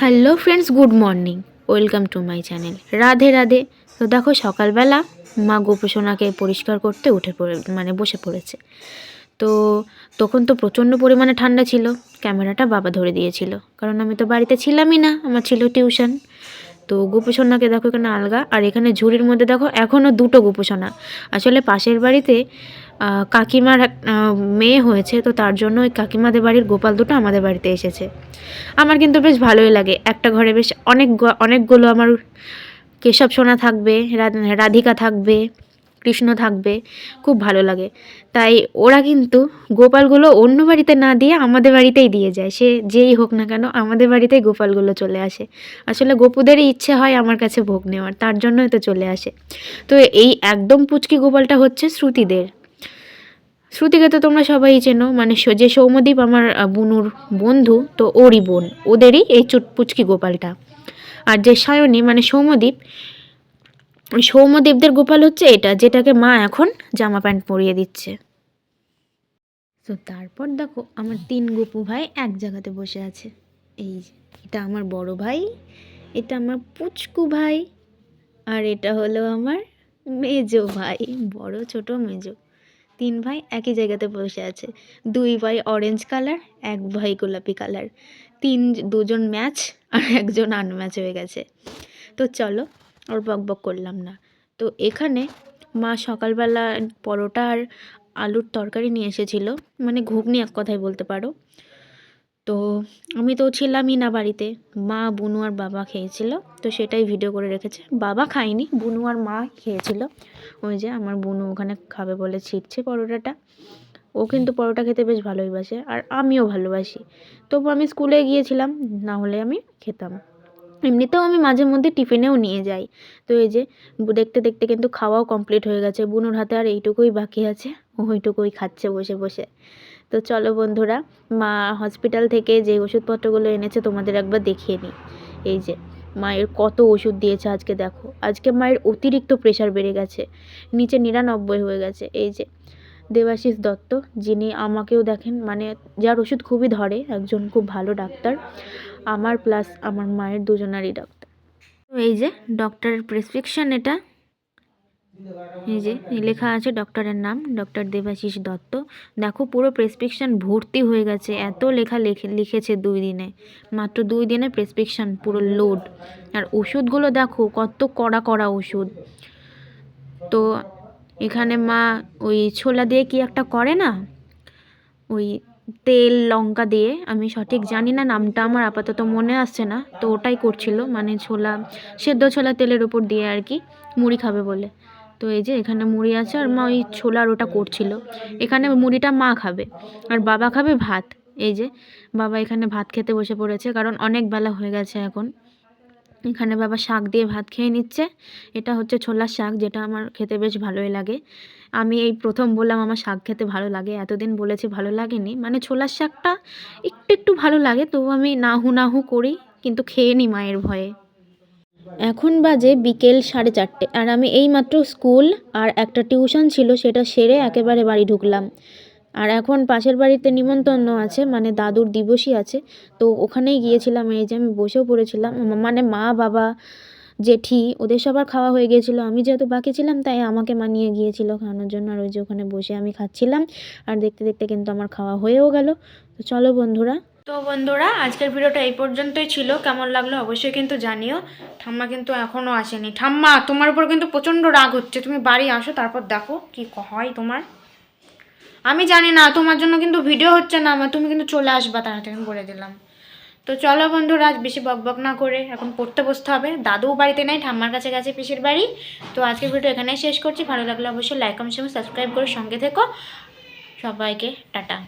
Hello friends, good morning. Welcome to my channel Radhe Radhe. তো দেখো, সকালবেলা মা গোপসোনাকে পরিষ্কার করতে উঠে পড়ে মানে বসে পড়েছে। তো তখন তো প্রচণ্ড পরিমাণে ঠান্ডা ছিল, ক্যামেরাটা বাবা ধরে দিয়েছিল। কারণ আমি তো বাড়িতে ছিলামই না, আমার ছিল টিউশন। তো গোপোষণাকে দেখো এখানে আলগা, আর এখানে ঝুড়ির মধ্যে দেখো এখনও দুটো গোপোষণা আসলে পাশের বাড়িতে কাকিমার এক- মেয়ে হয়েছে, তো তার জন্য ওই কাকিমাদের বাড়ির গোপাল দুটো আমাদের বাড়িতে এসেছে। আমার কিন্তু বেশ ভালোই লাগে। একটা ঘরে বেশ অনেক অনেকগুলো আমার কেশব সোনা থাকবে রাধিকা থাকবে কৃষ্ণ থাকবে, খুব ভালো লাগে। তাই ওরা কিন্তু গোপালগুলো অন্য বাড়িতে না দিয়ে আমাদের বাড়িতেই দিয়ে যায়। সে যেই হোক না কেন আমাদের বাড়িতেই গোপালগুলো চলে আসে। আসলে গোপুদেরই ইচ্ছে হয় আমার কাছে ভোগ নেওয়ার, তার জন্যই তো চলে আসে। তো এই একদম পুচকি গোপালটা হচ্ছে শ্রুতিদের। শ্রুতিকে তো তোমরা সবাই চেনো মানে যে সৌমদ্বীপ আমার বুনুর বন্ধু, তো ওরই বোন। ওদেরই এই চুট, পুচকি গোপালটা। আর যে সায়নী মানে সৌমদ্বীপ ওই সৌমদ্বীপদের গোপাল হচ্ছে এটা, যেটাকে মা এখন জামা প্যান্ট পরিয়ে দিচ্ছে। তো তারপর দেখো, আমার তিন গোপু ভাই এক জায়গাতে বসে আছে। এই এটা আমার বড় ভাই, এটা আমার পুচকু ভাই, আর এটা হলো আমার মেজো ভাই, বড় ছোট মেজো। তিন ভাই একই জায়গাতে বসে আছে। দুই ভাই অরেঞ্জ কালার এক ভাই গোলাপি কালার তিন, দুজন ম্যাচ আর একজন আনম্যাচ হয়ে গেছে। তো চলো আর বক বক করলাম না। তো এখানে মা সকালবেলা পরোটা আর আলুর তরকারি নিয়ে এসেছিল। মানে ঘুগনি এক কথায় বলতে পারো। তো আমি তো ছিলামই না বাড়িতে। মা, বুনু আর বাবা খেয়েছিল। তো সেটাই ভিডিও করে রেখেছে। বাবা খায়নি, বুনু আর মা খেয়েছিল। ওই যে আমার বুনু ওখানে খাবে বলে ছিটছে পরোটাটা। ও কিন্তু পরোটা খেতে বেশ ভালোই বাসে। আর আমিও ভালোবাসি। তবু আমি স্কুলে গিয়েছিলাম, না হলে আমি খেতাম। এমনিতেও আমি মাঝে মধ্যে টিফিনেও নিয়ে যাই। তো এই যে, দেখতে দেখতে কিন্তু খাওয়াও কমপ্লিট হয়ে গেছে। বুনুর হাতে আর এইটুকুই বাকি আছে। ওইটুকুই খাচ্ছে বসে বসে। তো চলো বন্ধুরা, মা হসপিটাল থেকে যে ওষুধপত্রগুলো এনেছে তোমাদের একবার দেখিয়ে নিই। এই যে, মায়ের কত ওষুধ দিয়েছে আজকে দেখো। আজকে মায়ের অতিরিক্ত প্রেশার বেড়ে গেছে। নিচে নিরানব্বই হয়ে গেছে। এই যে, দেবাশিস দত্ত, যিনি আমাকেও দেখেন মানে যার ওষুধ খুবই ধরে, একজন খুব ভালো ডাক্তার। আমার প্লাস আমার মায়ের দুজনারই ডাক্তার তো এই যে ডক্টরের প্রেসক্রিপশন এটা। এই যে লেখা আছে ডক্টরের নাম ডক্টর দেবাশিস দত্ত। দেখো পুরো প্রেসক্রিপশন ভর্তি হয়ে গেছে, এত লেখা লিখে, লিখেছে দুই দিনে। মাত্র দুই দিনে প্রেসক্রিপশন পুরো লোড আর ওষুধগুলো দেখো, কত কড়া কড়া ওষুধ। তো এখানে মা ওই ছোলা দিয়ে কি একটা করে না? ওই তেল, লঙ্কা দিয়ে, আমি সঠিক জানি না, নামটা আমার আপাতত মনে আসছে না, তো ওটাই করছিল মানে ছোলা, সেদ্ধ ছোলা তেলের উপর দিয়ে আর কি, মুড়ি খাবে বলে। তো এই যে এখানে মুড়ি আছে আর মা ওই ছোলার ওটা করছিল। এখানে মুড়িটা মা খাবে, আর বাবা খাবে ভাত। এই যে বাবা এখানে ভাত খেতে বসে পড়েছে, কারণ অনেক বেলা হয়ে গেছে এখন। এখানে বাবা শাক দিয়ে ভাত খেয়ে নিচ্ছে। এটা হচ্ছে ছোলার শাক, যেটা আমার খেতে বেশ ভালোই লাগে। আমি এই প্রথম বললাম আমার শাক খেতে ভালো লাগে, এতদিন বলেছি ভালো লাগেনি। মানে ছোলার শাকটা একটু একটু ভালো লাগে, তবু আমি নাহু নাহু করি, কিন্তু খেয়ে নি মায়ের ভয়ে। এখন বাজে বিকেল সাড়ে চারটে, আর আমি এইমাত্র স্কুল আর একটা টিউশন ছিল, সেটা সেরে একেবারে বাড়ি ঢুকলাম। আর এখন পাশের বাড়িতে নিমন্ত্রণ আছে মানে দাদুর দিবসই আছে। তো ওখানেই গিয়েছিলাম, এই যে আমি বসেও পড়েছিলাম। মানে মা, বাবা, জেঠি, ওদের সবার খাওয়া হয়ে গিয়েছিল। আমি যেহেতু বাকি ছিলাম, তাই আমাকে মানিয়ে গিয়েছিল খাওয়ানোর জন্য। আর ওই যে ওখানে বসে আমি খাচ্ছিলাম, আর দেখতে দেখতে কিন্তু আমার খাওয়া হয়েও গেল। তো চলো বন্ধুরা। তো বন্ধুরা, আজকের ভিডিওটা এই পর্যন্তই ছিল। কেমন লাগল অবশ্যই কিন্তু জানিও। ঠাম্মা কিন্তু এখনও আসেনি। ঠাম্মা, তোমার উপর কিন্তু প্রচণ্ড রাগ হচ্ছে। তুমি বাড়ি আসো, তারপর দেখো কি হয় তোমার। আমি জানি না, তোমার জন্য কিন্তু ভিডিও হচ্ছে না, আমার তুমি কিন্তু চলে আসবা তাড়াতাড়ি বলে দিলাম। তো চলো বন্ধুরা, আজ বেশি বকবক না করে এখন পড়তে বসতে হবে। দাদুও বাড়িতে নাই, ঠাম্মার কাছে গেছে পিসির বাড়ি। তো আজকে ভিডিও এখানেই শেষ করছি। ভালো লাগলে অবশ্যই লাইক কমেন্ট সাবস্ক্রাইব করে সঙ্গে থেকো। সবাইকে, টাটা।